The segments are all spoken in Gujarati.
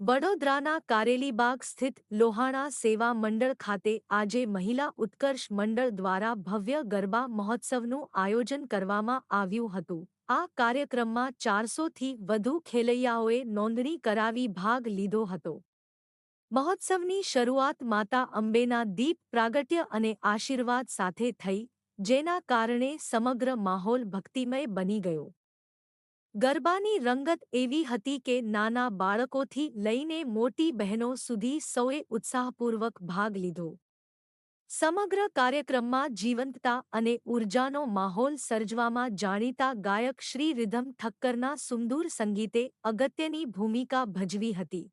વડોદરાના કારેલીબાગ સ્થિત લોહાણા સેવા મંડળ ખાતે આજે મહિલા ઉત્કર્ષ મંડળ દ્વારા ભવ્ય ગરબા મહોત્સવનું આયોજન કરવામાં આવ્યું હતું. આ કાર્યક્રમમાં ચારસોથી વધુ ખેલૈયાઓએ નોંધણી કરાવી ભાગ લીધો હતો. મહોત્સવની શરૂઆત માતા અંબેના દીપ, પ્રાગટ્ય અને આશીર્વાદ સાથે થઈ, જેના કારણે સમગ્ર માહોલ ભક્તિમય બની ગયો. ગરબાની રંગત એવી હતી કે નાના બાળકોથી લઈને મોટી બહેનો સુધી સૌએ ઉત્સાહપૂર્વક ભાગ લીધો. સમગ્ર કાર્યક્રમમાં જીવંતતા અને ઊર્જાનો માહોલ સર્જવામાં જાણીતા ગાયક શ્રી રિધમ ઠક્કરના સુમદૂર સંગીતે અગત્યની ભૂમિકા ભજવી હતી.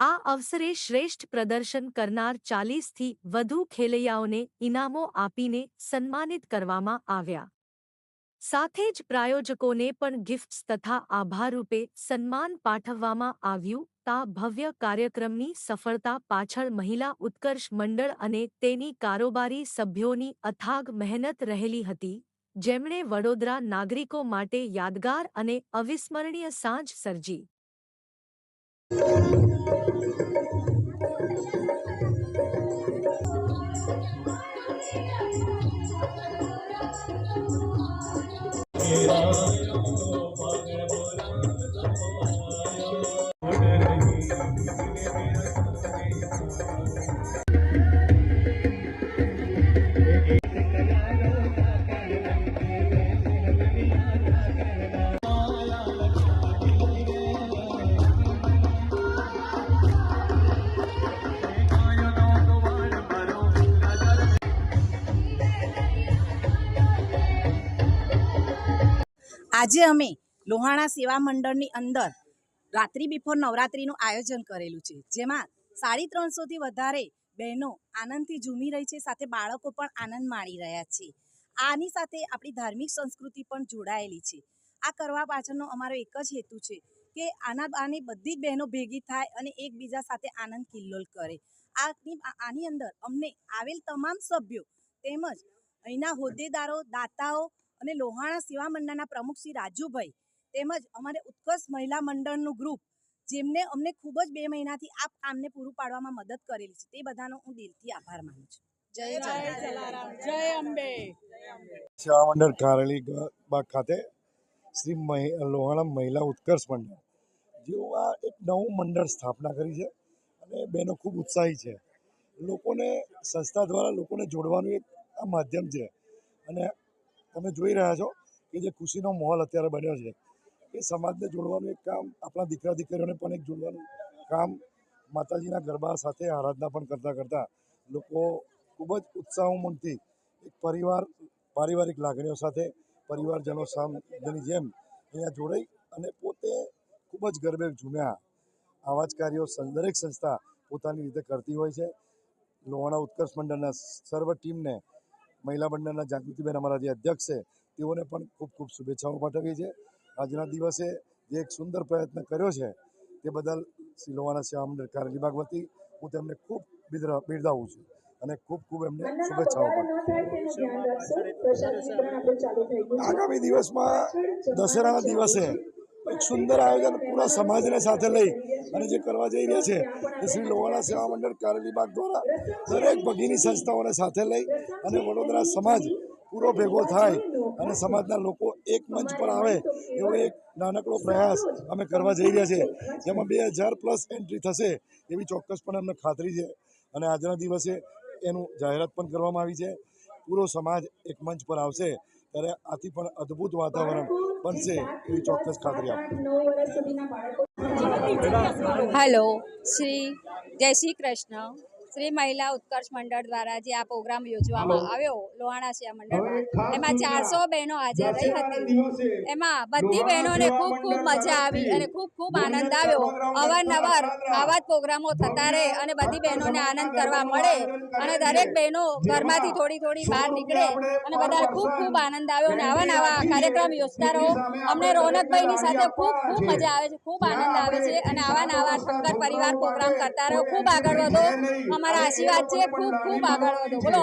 આ અવસરે શ્રેષ્ઠ પ્રદર્શન કરનાર ચાલીસથી વધુ ખેલૈયાઓને ઇનામો આપીને સન્માનિત કરવામાં આવ્યા. સાથે જ પ્રાયોજકોને પણ ગિફ્ટ્સ તથા આભારરૂપે સન્માન પાઠવવામાં આવ્યું તા ભવ્ય કાર્યક્રમની સફળતા પાછળ મહિલા ઉત્કર્ષ મંડળ અને તેની કારોબારી સભ્યોની અથાગ મહેનત રહેલી હતી. જેમણે વડોદરા નાગરિકો માટે યાદગાર અને અવિસ્મરણીય સાંજ સર્જી. Será આજે અમે લોહાણા સેવા મંડળની અંદર રાત્રિ બિફોર નવરાત્રિનું આયોજન કરેલું છે. જેમાં સાડી ત્રણસોથી વધારે બહેનો આનંદથી ઝૂમી રહી છે, સાથે બાળકો પણ આનંદ માણી રહ્યા છે. આની સાથે આપણી ધાર્મિક સંસ્કૃતિ પણ જોડાયેલી છે. આ કરવા પાછળનો અમારો એક જ હેતુ છે કે આના આની બધી જ બહેનો ભેગી થાય અને એકબીજા સાથે આનંદ કિલ્લોલ કરે. આની આની અંદર અમને આવેલ તમામ સભ્યો તેમજ અહીંના હોદ્દેદારો, દાતાઓ અને લોહાણા સેવા મંડળના પ્રમુખ શ્રી રાજુભાઈ તેમજ અમારે ઉત્કર્ષ મહિલા મંડળનું ગ્રુપ જેમને અમને ખૂબ જ બે મહિનાથી આ કામને પૂરું પાડવામાં મદદ કરેલી છે. તે બધાનો હું દિલથી આભાર માનું છું. જય જય અંબે. સેવા મંડળ કારેલી બાગ ખાતે શ્રી મહિ લોહાણા મહિલા ઉત્કર્ષ મંડળ જેવું આ એક નવું મંડળ સ્થાપના કરી છે અને બહેનો ખૂબ ઉત્સાહી છે. લોકોને સંસ્થા દ્વારા લોકોને જોડવાનું એક આ માધ્યમ છે અને તમે જોઈ રહ્યા છો કે જે ખુશીનો માહોલ અત્યારે બન્યો છે. એ સમાજને જોડવાનું એક કામ, આપણા દીકરા દીકરીઓને પણ એક જોડવાનું કામ માતાજીના ગરબા સાથે આરાધના પણ કરતાં કરતાં લોકો ખૂબ જ ઉત્સાહ ઉમંગથી એક પરિવાર, પારિવારિક લાગણીઓ સાથે પરિવારજનો સામની જેમ અહીંયા જોડાઈ અને પોતે ખૂબ જ ગરબે ઝૂમ્યા. આવા જ કાર્યો દરેક સંસ્થા પોતાની રીતે કરતી હોય છે. લોહાણા ઉત્કર્ષ મંડળના સર્વ ટીમને મહિલા મંડળના જાગૃતિબેન અમારા જે અધ્યક્ષ છે, તેઓને પણ ખૂબ ખૂબ શુભેચ્છાઓ પાઠવીએ છીએ. આજના દિવસે જે એક સુંદર પ્રયત્ન કર્યો છે, તે બદલ લોહાણા સેવા મંડળ ભાગવતી વતી હું તેમને ખૂબ બિરદાવું છું અને ખૂબ ખૂબ એમને શુભેચ્છાઓ પાઠવું આગામી દિવસમાં દશેરાના દિવસે એક સુંદર આયોજન પૂરા સમાજને સાથે લઈ અને જે કરવા જઈ રહ્યા છે એ શ્રી લોહાણા સેવા મંડળ કારેલીબાગ દ્વારા દરેક ભગીની સંસ્થાઓને સાથે લઈ અને વડોદરા સમાજ પૂરો ભેગો થાય અને સમાજના લોકો એક મંચ પર આવે એવો એક નાનકડો પ્રયાસ અમે કરવા જઈ રહ્યા છીએ જેમાં બે હજાર પ્લસ એન્ટ્રી થશે એવી ચોક્કસપણે અમને ખાતરી છે અને આજના દિવસે એનું જાહેરાત પણ કરવામાં આવી છે. પૂરો સમાજ એક મંચ પર આવશે ત્યારે આથી પણ અદ્ભુત વાતાવરણ બનશે એવી ચોક્કસ ખાતરી આપું હેલો શ્રી જય શ્રી કૃષ્ણ. શ્રી મહિલા ઉત્કર્ષ મંડળ દ્વારા જે આ પ્રોગ્રામ યોજવામાં આવ્યો લોહાણા શિયા મંડળમાં. એમાં ચારસો બહેનો હાજર રહી હતી. એમાં બધી બહેનોને ખૂબ ખૂબ મજા આવી અને ખૂબ ખૂબ આનંદ આવ્યો. અવારનવાર આવા જ પ્રોગ્રામો થતા રહે અને બધી બહેનોને આનંદ કરવા મળે અને દરેક બહેનો ઘરમાંથી થોડી થોડી બહાર નીકળે અને બધાને ખૂબ ખૂબ આનંદ આવ્યો અને આવા નવા કાર્યક્રમ યોજતા રહો. અમને રોનકભાઈની સાથે ખૂબ ખૂબ મજા આવે છે ખૂબ આનંદ આવે છે અને આવા નવા ઠક્કર પરિવાર પ્રોગ્રામ કરતા રહો. ખૂબ આગળ વધો. અમારા આશીર્વાદ છે. ખૂબ ખૂબ આગળ વધો. બોલો